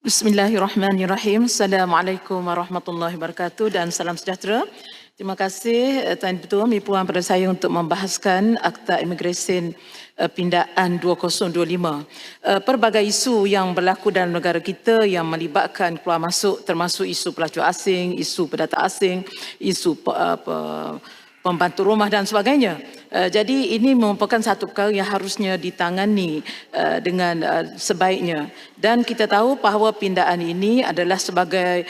Bismillahirrahmanirrahim. Assalamualaikum warahmatullahi wabarakatuh dan salam sejahtera. Terima kasih eh, Tuan Ketua Mipuan pada saya untuk membahaskan Akta Imigresen eh, Pindaan 2025. Eh, pelbagai isu yang berlaku dalam negara kita yang melibatkan keluar masuk termasuk isu pelacur asing, isu pendata asing, isu apa, pembantu rumah dan sebagainya. Uh, jadi ini merupakan satu perkara yang harusnya ditangani uh, dengan uh, sebaiknya dan kita tahu bahawa pindaan ini adalah sebagai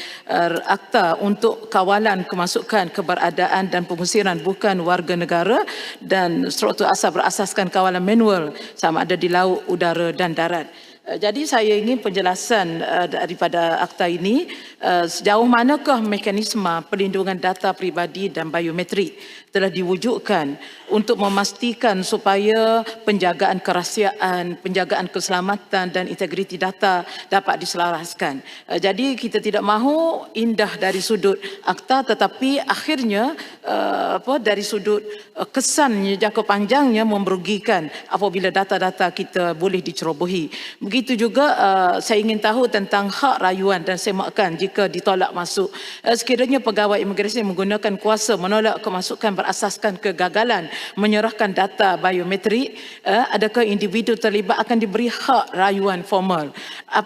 akta untuk kawalan kemasukan keberadaan dan pengusiran bukan warga negara dan struktur asal berasaskan kawalan manual sama ada di laut, udara dan darat. Eh, jadi saya ingin penjelasan uh, daripada akta ini uh, sejauh manakah mekanisme perlindungan data pribadi dan biometrik telah diwujudkan untuk memastikan supaya penjagaan kerahsiaan, penjagaan keselamatan dan integriti data dapat diselaraskan. Jadi kita tidak mahu indah dari sudut akta tetapi akhirnya apa dari sudut kesannya jangka panjangnya memerugikan apabila data-data kita boleh dicerobohi. Begitu juga uh, saya ingin tahu tentang hak rayuan dan semakan jika ditolak masuk. Uh, sekiranya pegawai imigresen menggunakan kuasa menolak kemasukan berasaskan kegagalan menyerahkan data biometrik, uh, adakah individu terlibat akan diberi hak rayuan formal?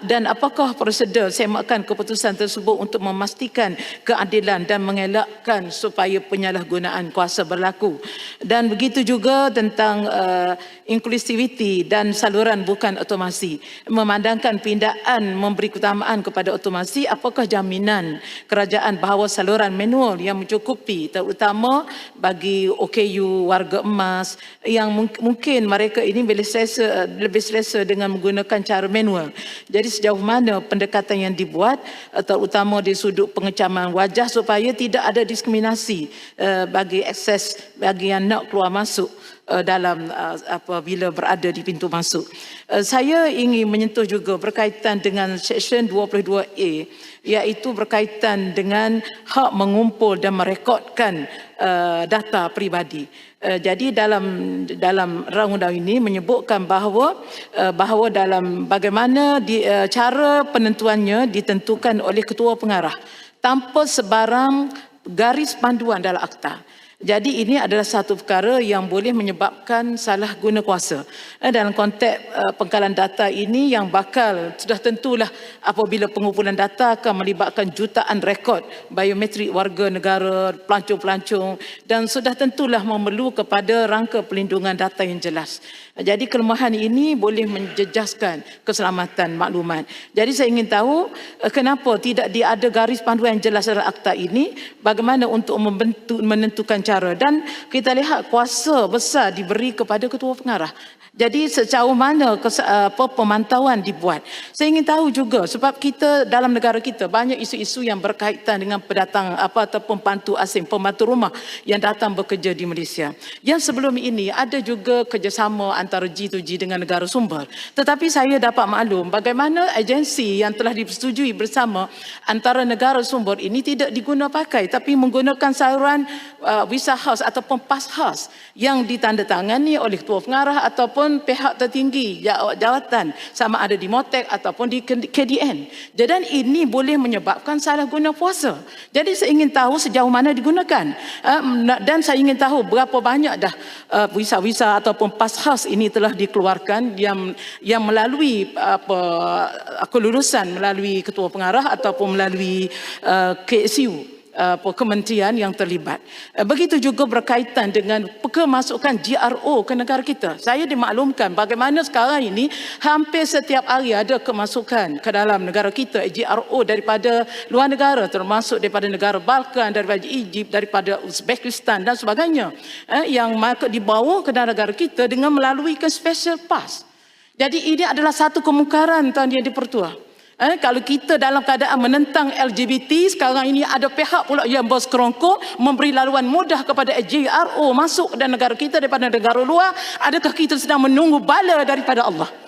Dan apakah prosedur semakan keputusan tersebut untuk memastikan keadilan dan mengelakkan supaya penyalahgunaan kuasa berlaku? Dan begitu juga tentang uh, inklusiviti dan saluran bukan otomasi memandangkan pindaan memberi keutamaan kepada otomasi apakah jaminan kerajaan bahawa saluran manual yang mencukupi terutama bagi OKU warga emas yang mungkin mereka ini lebih selesa, lebih selesa dengan menggunakan cara manual jadi sejauh mana pendekatan yang dibuat terutama di sudut pengecaman wajah supaya tidak ada diskriminasi eh, bagi akses bagi yang nak keluar masuk uh, dalam apabila berada di pintu masuk. Saya ingin menyentuh juga berkaitan dengan section 22A iaitu berkaitan dengan hak mengumpul dan merekodkan uh, data peribadi. Uh, jadi dalam dalam undang-undang ini menyebutkan bahawa uh, bahawa dalam bagaimana di, uh, cara penentuannya ditentukan oleh ketua pengarah tanpa sebarang garis panduan dalam akta. Jadi ini adalah satu perkara yang boleh menyebabkan salah guna kuasa. Eh, dalam konteks eh, pengkalan data ini yang bakal sudah tentulah apabila pengumpulan data akan melibatkan jutaan rekod biometrik warga negara, pelancong-pelancong dan sudah tentulah memerlu kepada rangka pelindungan data yang jelas. Jadi kelemahan ini boleh menjejaskan keselamatan maklumat. Jadi saya ingin tahu eh, kenapa tidak ada garis panduan yang jelas dalam akta ini bagaimana untuk membentuk, menentukan cara dan kita lihat kuasa besar diberi kepada ketua pengarah. Jadi sejauh mana apa pemantauan dibuat. Saya ingin tahu juga sebab kita dalam negara kita banyak isu-isu yang berkaitan dengan pendatang apa ataupun pembantu asing, pembantu rumah yang datang bekerja di Malaysia. Yang sebelum ini ada juga kerjasama antara G2G dengan negara sumber. Tetapi saya dapat maklum bagaimana agensi yang telah disetujui bersama antara negara sumber ini tidak diguna pakai tapi menggunakan saluran uh, visa khas ataupun pas khas yang ditandatangani oleh ketua pengarah ataupun pihak tertinggi jawatan sama ada di Motek ataupun di KDN. Dan ini boleh menyebabkan salah guna puasa. Jadi saya ingin tahu sejauh mana digunakan. Um, dan saya ingin tahu berapa banyak dah uh, visa-visa ataupun pas khas ini telah dikeluarkan yang yang melalui apa kelulusan melalui ketua pengarah ataupun melalui uh, KSU uh, kementerian yang terlibat. Uh, begitu juga berkaitan dengan kemasukan GRO ke negara kita. Saya dimaklumkan bagaimana sekarang ini hampir setiap hari ada kemasukan ke dalam negara kita GRO daripada luar negara termasuk daripada negara Balkan, daripada Egypt, daripada Uzbekistan dan sebagainya eh, yang dibawa ke negara kita dengan melalui ke special pass. Jadi ini adalah satu kemungkaran Tuan Yang Dipertua. Eh, kalau kita dalam keadaan menentang LGBT, sekarang ini ada pihak pula yang bersekerongkok memberi laluan mudah kepada JRO masuk dan negara kita daripada negara luar, adakah kita sedang menunggu bala daripada Allah?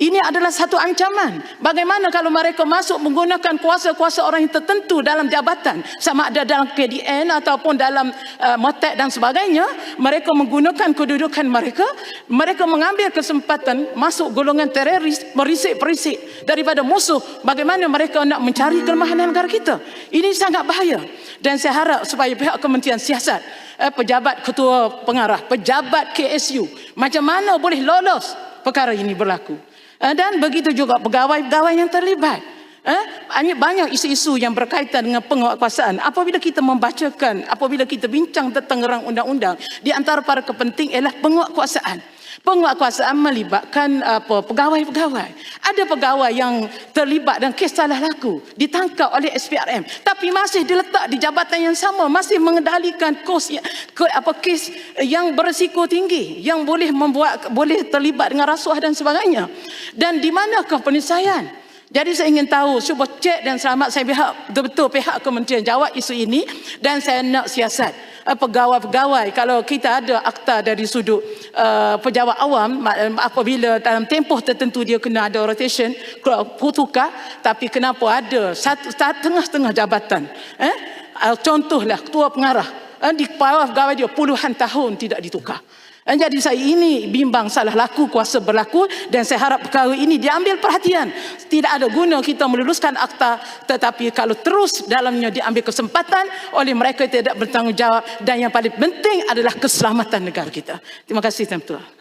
Ini adalah satu ancaman. Bagaimana kalau mereka masuk menggunakan kuasa-kuasa orang yang tertentu dalam jabatan, sama ada dalam KDN ataupun dalam uh, motek dan sebagainya, mereka menggunakan kedudukan mereka, mereka mengambil kesempatan masuk golongan teroris, merisik-perisik daripada musuh. Bagaimana mereka nak mencari kelemahan negara kita? Ini sangat bahaya. Dan saya harap supaya pihak Kementerian Siasat, eh, pejabat ketua pengarah, pejabat KSU, macam mana boleh lolos perkara ini berlaku? Eh, dan begitu juga pegawai-pegawai yang terlibat. Eh, banyak isu-isu yang berkaitan dengan penguatkuasaan. Apabila kita membacakan, apabila kita bincang tentang rang undang-undang, di antara para kepenting ialah penguatkuasaan. Penguatkuasaan melibatkan apa pegawai-pegawai. Ada pegawai yang terlibat dalam kes salah laku, ditangkap oleh SPRM, tapi masih diletak di jabatan yang sama, masih mengendalikan kos ke apa kes yang berisiko tinggi, yang boleh membuat boleh terlibat dengan rasuah dan sebagainya. Dan di manakah penyelesaian? Jadi saya ingin tahu, cuba cek dan selamat saya pihak betul-betul pihak kementerian jawab isu ini dan saya nak siasat. Eh, pegawai-pegawai kalau kita ada akta dari sudut uh, pejabat awam apabila dalam tempoh tertentu dia kena ada rotation putukar tapi kenapa ada satu tengah-tengah jabatan? Eh contohlah ketua pengarah. Eh, di pegawai dia puluhan tahun tidak ditukar jadi saya ini bimbang salah laku kuasa berlaku dan saya harap perkara ini diambil perhatian. Tidak ada guna kita meluluskan akta tetapi kalau terus dalamnya diambil kesempatan oleh mereka tidak bertanggungjawab dan yang paling penting adalah keselamatan negara kita. Terima kasih tuan-tuan.